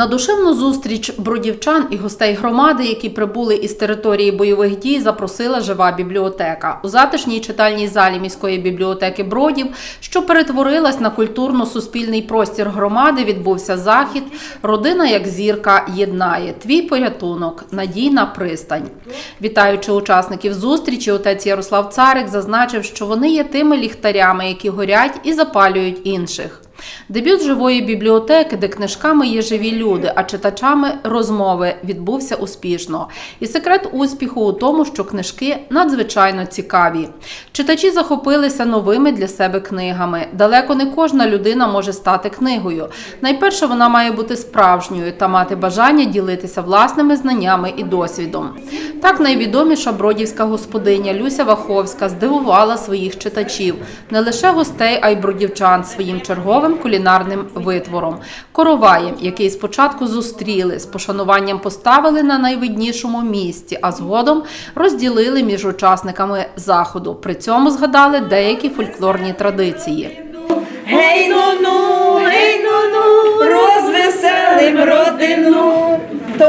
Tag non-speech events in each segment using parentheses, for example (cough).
На душевну зустріч бродівчан і гостей громади, які прибули із території бойових дій, запросила жива бібліотека. У затишній читальній залі міської бібліотеки Бродів, що перетворилась на культурно-суспільний простір громади, відбувся захід Родина як зірка єднає. Твій порятунок, надійна пристань. Вітаючи учасників зустрічі, отець Ярослав Царик зазначив, що вони є тими ліхтарями, які горять і запалюють інших. Дебют живої бібліотеки, де книжками є живі люди, а читачами розмови відбувся успішно. І секрет успіху у тому, що книжки надзвичайно цікаві. Читачі захопилися новими для себе книгами. Далеко не кожна людина може стати книгою. Найперше вона має бути справжньою та мати бажання ділитися власними знаннями і досвідом. Так найвідоміша бродівська господиня Люся Ваховська здивувала своїх читачів, не лише гостей, а й бродівчан своїм черговим кулінарним витвором короваєм, який спочатку зустріли, з пошануванням поставили на найвиднішому місці, а згодом розділили між учасниками заходу. При цьому згадали деякі фольклорні традиції. Гей ну ну, гей ну ну.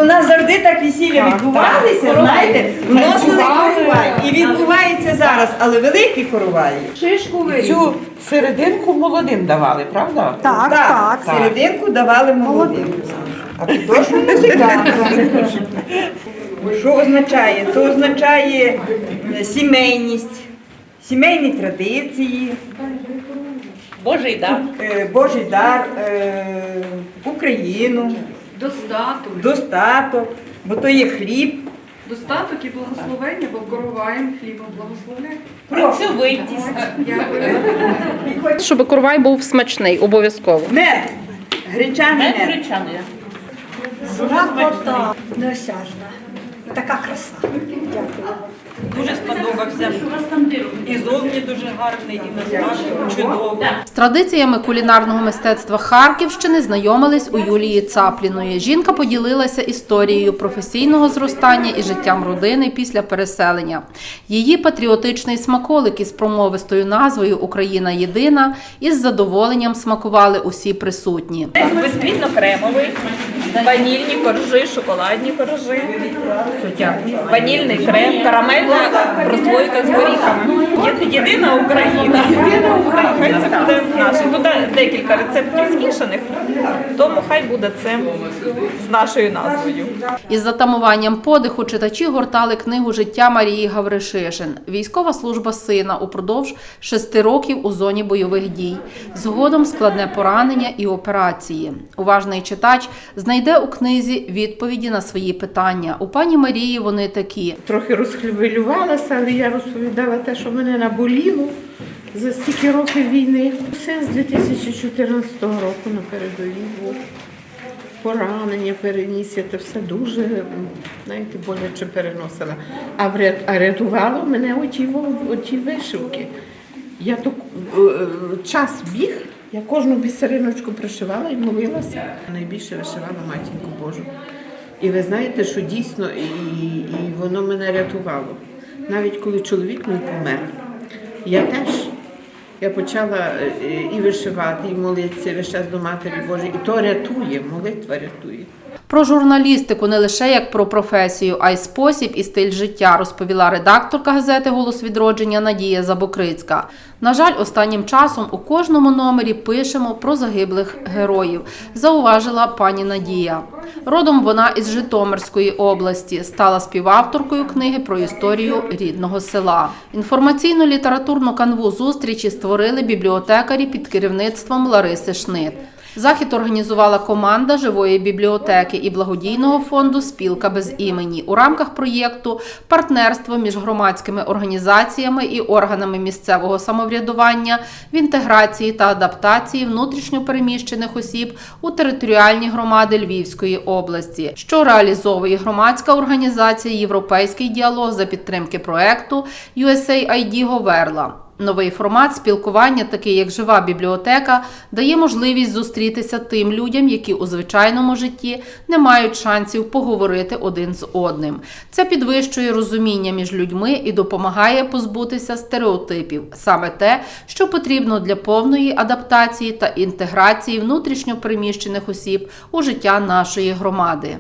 В нас завжди так весілля відбувалися, знаєте, вносили коровай. І відбувається зараз, але великі короваї. Цю серединку молодим давали, правда? Так, так. Так, серединку давали молодим. А підошву (laughs) музикантам. Що означає? То означає е, сімейність, сімейні традиції, Божий дар. е, Божий дар, е, Україну, Достаток, достаток, бо то є хліб. достаток і благословення, бо короваєм хлібом благословляє. Працьовитість. Дякую. Щоб коровай був смачний, обов'язково. Мед, гречаний Мед мед. гречаний. Неосяжна. Така краса. Дуже сподобався. І зовні дуже гарний, і на смак чудово. З традиціями кулінарного мистецтва Харківщини знайомились у Юлії Цапліної. Жінка поділилася історією професійного зростання і життям родини після переселення. Її патріотичний смаколик із промовистою назвою Україна єдина із задоволенням смакували усі присутні. Бісквітно-кремовий, ванільні коржі, шоколадні коржі, ванільний крем, карамельна прослойка з горіхами. Єдина Україна. Так, Хай це буде наше. Тут декілька рецептів змішаних, тому хай буде це з нашою назвою. Із затамуванням подиху читачі гортали книгу життя Марії Гавришишин. Військова служба сина упродовж шести років у зоні бойових дій. Згодом складне поранення і операції. Уважний читач знайде у книзі відповіді на свої питання. У пані Марії вони такі. Трохи розхвилювалася, але я розповідала те, що мене наболіло за стільки років війни. Син з 2014 року на передовій. Поранення переніс, я це все дуже, знаєте, боляче переносила. А вряд- а рятувало мене оті, оті вишивки. Я то е, е, час біг, я кожну бісериночку пришивала і молилася. Найбільше вишивала матінку Божу. І ви знаєте, що дійсно і, і воно мене рятувало. Навіть коли чоловік мій помер, я теж я почала е, і вишивати, і молитися весь час до Матері Божої. І то рятує, молитва рятує. Про журналістику не лише як про професію, а й спосіб і стиль життя, розповіла редакторка газети Голос відродження Надія Забокрицька. На жаль, останнім часом у кожному номері пишемо про загиблих героїв, зауважила пані Надія. Родом вона із Житомирської області стала співавторкою книги про історію рідного села. Інформаційну літературну канву зустрічі створили бібліотекарі під керівництвом Лариси Шнит. Захід організувала команда живої бібліотеки і благодійного фонду Спілка без імені у рамках проєкту Партнерство між громадськими організаціями і органами місцевого самоврядування в інтеграції та адаптації внутрішньопереміщених осіб у територіальні громади Львівської області, що реалізовує громадська організація Європейський діалог за підтримки проекту USAID Говерла. Новий формат спілкування, такий як жива бібліотека, дає можливість зустрітися тим людям, які у звичайному житті не мають шансів поговорити один з одним. Це підвищує розуміння між людьми і допомагає позбутися стереотипів, саме те, що потрібно для повної адаптації та інтеграції внутрішньо переміщених осіб у життя нашої громади.